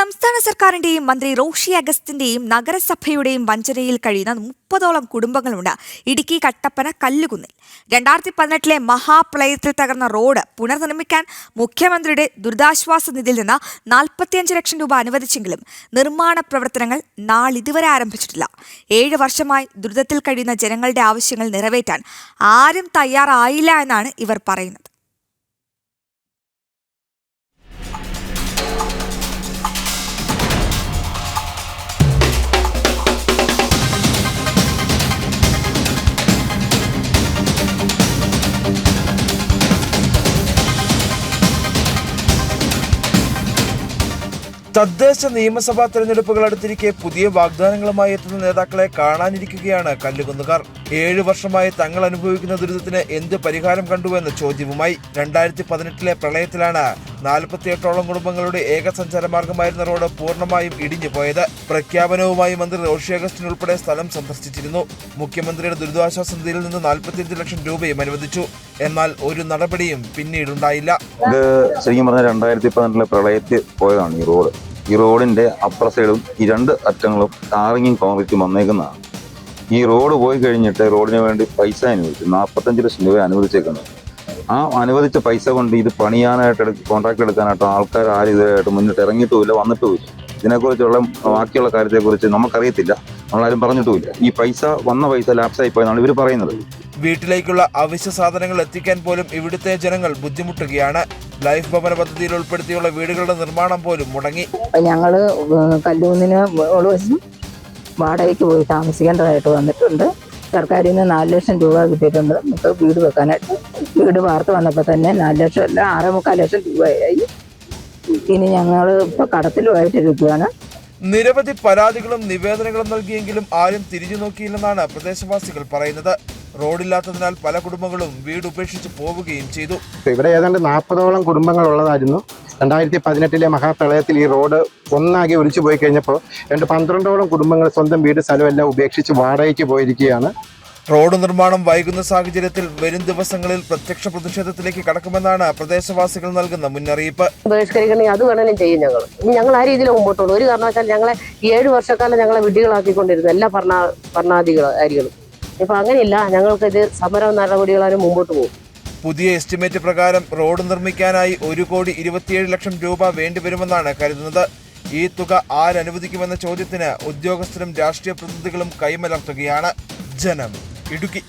സംസ്ഥാന സർക്കാരിന്റെയും മന്ത്രി റോഷി അഗസ്റ്റിന്റെയും നഗരസഭയുടെയും വഞ്ചനയിൽ കഴിയുന്ന മുപ്പതോളം കുടുംബങ്ങളുണ്ട്. ഇടുക്കി കട്ടപ്പന കല്ലുകുന്നിൽ. രണ്ടായിരത്തി പതിനെട്ടിലെ മഹാപ്രളയത്തിൽ തകർന്ന റോഡ് പുനർനിർമ്മിക്കാൻ മുഖ്യമന്ത്രിയുടെ ദുരിതാശ്വാസ നിധിയിൽ നിന്ന് നാൽപ്പത്തിയഞ്ച് ലക്ഷം രൂപ അനുവദിച്ചെങ്കിലും നിർമ്മാണ പ്രവർത്തനങ്ങൾ നാളിതുവരെ ആരംഭിച്ചിട്ടില്ല. ഏഴ് വർഷമായി ദുരിതത്തിൽ കഴിയുന്ന ജനങ്ങളുടെ ആവശ്യങ്ങൾ നിറവേറ്റാൻ ആരും തയ്യാറായില്ല എന്നാണ് ഇവർ പറയുന്നത്. തദ്ദേശ നിയമസഭാ തെരഞ്ഞെടുപ്പുകൾ അടുത്തിരിക്കെ പുതിയ വാഗ്ദാനങ്ങളുമായി എത്തുന്ന നേതാക്കളെ കാണാനിരിക്കുകയാണ് കല്ലുകുന്നുകാർ. ഏഴു വർഷമായി തങ്ങൾ അനുഭവിക്കുന്ന ദുരിതത്തിന് എന്ത് പരിഹാരം കണ്ടുവെന്ന ചോദ്യവുമായി രണ്ടായിരത്തി പതിനെട്ടിലെ പ്രളയത്തിലാണ് നാൽപ്പത്തിയെട്ടോളം കുടുംബങ്ങളുടെ ഏക മാർഗമായിരുന്ന റോഡ് പൂർണമായും ഇടിഞ്ഞു പോയത്. പ്രഖ്യാപനവുമായി മന്ത്രി റോഷി അഗസ്റ്റിൻ ഉൾപ്പെടെ സ്ഥലം സന്ദർശിച്ചിരുന്നു. മുഖ്യമന്ത്രിയുടെ ദുരിതാശ്വാസ നിധിയിൽ നിന്ന് നാൽപ്പത്തിയഞ്ച് ലക്ഷം രൂപയും അനുവദിച്ചു. എന്നാൽ ഒരു നടപടിയും പിന്നീടുണ്ടായില്ല. ഇത് ശരിക്കും പറഞ്ഞാൽ രണ്ടായിരത്തി പതിനെട്ടിലെ പ്രളയത്തിൽ പോയതാണ് ഈ റോഡ്. ഈ റോഡിന്റെ അപ്പുറ സൈഡും ഈ രണ്ട് അറ്റങ്ങളും ടാറിങ്ങും കോൺക്രീറ്റും വന്നേക്കുന്നതാണ്. ഈ റോഡ് പോയി കഴിഞ്ഞിട്ട് റോഡിന് വേണ്ടി പൈസ അനുവദിച്ചു. നാൽപ്പത്തഞ്ച് ലക്ഷം രൂപ അനുവദിച്ചേക്കുന്നത് ആ അനുവദിച്ച പൈസ കൊണ്ട് ഇത് പണിയാനായിട്ട് കോൺട്രാക്ട് എടുക്കാനായിട്ട് ആൾക്കാർ ആരും ഇതായിട്ട് മുന്നിട്ട് ഇറങ്ങിയിട്ടുമില്ല വന്നിട്ടുമില്ല. ഇതിനെക്കുറിച്ചുള്ള ബാക്കിയുള്ള കാര്യത്തെക്കുറിച്ച് നമുക്കറിയത്തില്ല. നമ്മളാരും പറഞ്ഞിട്ടുമില്ല. ഈ പൈസ വന്ന പൈസ ലാപ്സായി പോയെന്നാണ് ഇവർ പറയുന്നത്. വീട്ടിലേക്കുള്ള അവശ്യ സാധനങ്ങൾ എത്തിക്കാൻ പോലും ഇവിടുത്തെ ജനങ്ങൾ ബുദ്ധിമുട്ടുകയാണ്. ലൈഫ് ഭവന പദ്ധതിയിൽ ഉൾപ്പെടുത്തിയുള്ള വീടുകളുടെ നിർമ്മാണം പോലും മുടങ്ങി. ഞങ്ങൾ കല്ലൂന്നിന് വാടകയ്ക്ക് പോയി താമസിക്കേണ്ടതായിട്ട് വന്നിട്ടുണ്ട്. സർക്കാരിൽ നിന്ന് നാല് ലക്ഷം രൂപ കിട്ടിയിട്ടുണ്ട്. നമുക്ക് വീട് വെക്കാനായിട്ട്. വീട് വാർത്ത വന്നപ്പോൾ തന്നെ നാല് ലക്ഷം അല്ല ആറ് മുക്കാൽ ലക്ഷം രൂപയായി. ഇനി ഞങ്ങൾ ഇപ്പോൾ കടത്തിലുമായിട്ടിരിക്കുകയാണ്. നിരവധി പരാതികളും നിവേദനങ്ങളും നൽകിയെങ്കിലും ആരും തിരിഞ്ഞു നോക്കിയില്ലെന്നാണ് പ്രദേശവാസികൾ പറയുന്നത്. റോഡില്ലാത്തതിനാൽ പല കുടുംബങ്ങളും വീട് ഉപേക്ഷിച്ച് പോവുകയും ചെയ്തു. ഇവിടെ ഏതാണ്ട് നാൽപ്പതോളം കുടുംബങ്ങളുള്ളതായിരുന്നു. രണ്ടായിരത്തി പതിനെട്ടിലെ മഹാപ്രളയത്തിൽ ഈ റോഡ് ഒന്നാകെ ഒലിച്ചു പോയി കഴിഞ്ഞപ്പോൾ രണ്ട് പന്ത്രണ്ടോളം കുടുംബങ്ങൾ സ്വന്തം വീട് സ്ഥലമെല്ലാം ഉപേക്ഷിച്ച് വാടകയ്ക്ക് പോയിരിക്കുകയാണ്. റോഡ് നിർമ്മാണം വൈകുന്ന സാഹചര്യത്തിൽ വരും ദിവസങ്ങളിൽ പ്രത്യക്ഷ പ്രതിഷേധത്തിലേക്ക് കടക്കുമെന്നാണ് പ്രദേശവാസികൾ നൽകുന്ന മുന്നറിയിപ്പ്. ബഹിഷ്കരിക്കണമെങ്കിൽ അത് വേണമെങ്കിലും ചെയ്യും ഞങ്ങൾ ഞങ്ങൾ ആ രീതിയിൽ മുമ്പോട്ടുള്ളൂ ഒരു കാരണവശാൽ ഞങ്ങളെ ഏഴ് വർഷക്കാലം ഞങ്ങളെ വിഡ്ഢികളാക്കിക്കൊണ്ടിരുന്നു. എല്ലാ ഭരണ ഭരണാധികാരികളും ഇപ്പൊ അങ്ങനെയില്ല ഇത് സമര നടപടികളാലും മുമ്പോട്ട് പോകും. പുതിയ എസ്റ്റിമേറ്റ് പ്രകാരം റോഡ് നിർമ്മിക്കാനായി ഒരു കോടി ഇരുപത്തിയേഴ് ലക്ഷം രൂപ വേണ്ടിവരുമെന്നാണ് കരുതുന്നത്. ഈ തുക ആരനുവദിക്കുമെന്ന ചോദ്യത്തിന് ഉദ്യോഗസ്ഥരും രാഷ്ട്രീയ പ്രതിനിധികളും കൈമലർത്തുകയാണ്. ജനം ഇടുക്കി.